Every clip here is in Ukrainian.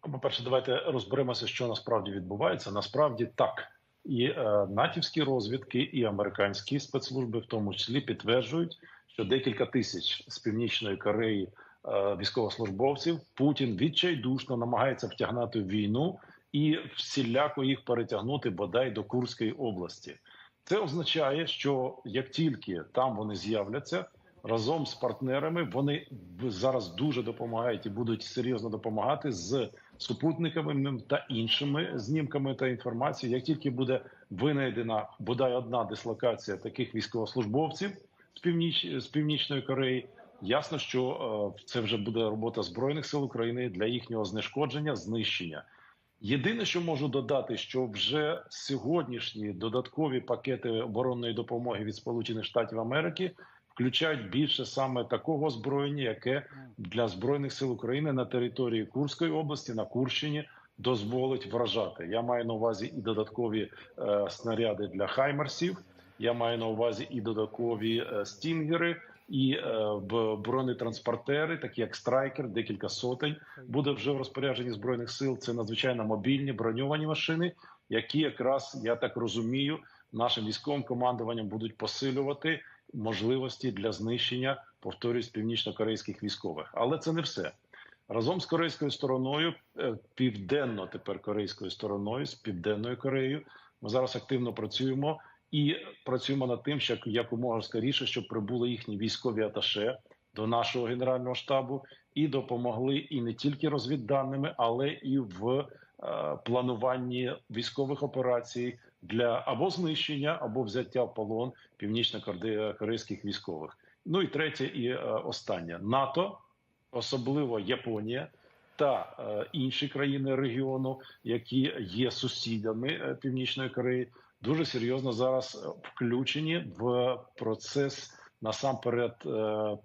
По-перше, давайте розберемося, що насправді відбувається. Насправді так. І е, натівські розвідки, і американські спецслужби, в тому числі, підтверджують, що декілька тисяч з північної Кореї е, військовослужбовців Путін відчайдушно намагається втягнути в війну і всіляко їх перетягнути бодай до Курської області. Це означає, що як тільки там вони з'являться разом з партнерами, вони зараз дуже допомагають і будуть серйозно допомагати з супутниковими та іншими знімками та інформацією. Як тільки буде винайдена бодай одна дислокація таких військовослужбовців з північ з північної Кореї. Ясно, що е, це вже буде робота збройних сил України для їхнього знешкодження, знищення. Єдине, що можу додати, що вже сьогоднішні додаткові пакети оборонної допомоги від Сполучених Штатів Америки включають більше саме такого озброєння, яке для збройних сил України на території Курської області на Курщині дозволить вражати. Я маю на увазі і додаткові е, снаряди для хаймерсів. Я маю на увазі і додаткові е, стінгери, і е, бронетранспортери, такі як страйкер, декілька сотень буде вже в розпорядженні збройних сил. Це надзвичайно мобільні броньовані машини, які якраз я так розумію, нашим військовим командуванням будуть посилювати можливості для знищення повторюсь північно-корейських військових. Але це не все. Разом з корейською стороною, е, південно тепер корейською стороною, з південною Кореєю, ми зараз активно працюємо і працюємо над тим, що якомога скоріше, щоб прибули їхні військові аташе до нашого генерального штабу і допомогли і не тільки розвідданими, але і в е, плануванні військових операцій для або знищення, або взяття в полон північно-корейських військових. Ну і третє, і е, останнє НАТО, особливо Японія. Та е, інші країни регіону, які є сусідами е, Північної Кореї, дуже серйозно зараз включені в процес насамперед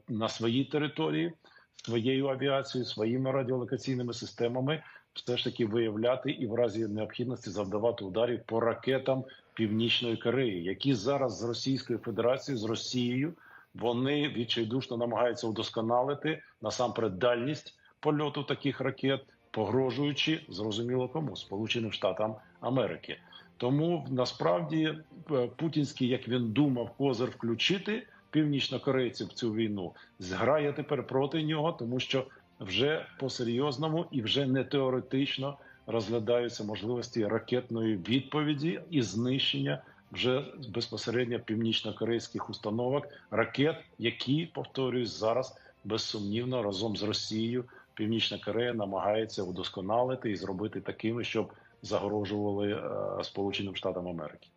на своїй території, своєю авіацією, своїми радіолокаційними системами, все ж таки виявляти і в разі необхідності завдавати ударів по ракетам Північної Кореї, які зараз з Російською Федерацією, з Росією, вони відчайдушно намагаються удосконалити насамперед дальність польоту таких ракет, погрожуючи зрозуміло кому Сполученим Штатам Америки. Тому насправді е, путінський, як він думав, козир включити північнокорейців в цю війну, зграє тепер проти нього, тому що вже по серйозному і вже не теоретично розглядаються можливості ракетної відповіді і знищення вже безпосередньо північно-корейських установок ракет, які повторююсь зараз безсумнівно разом з Росією. Північна Корея намагається удосконалити і зробити такими, щоб загрожували е, Сполученим Штатам Америки.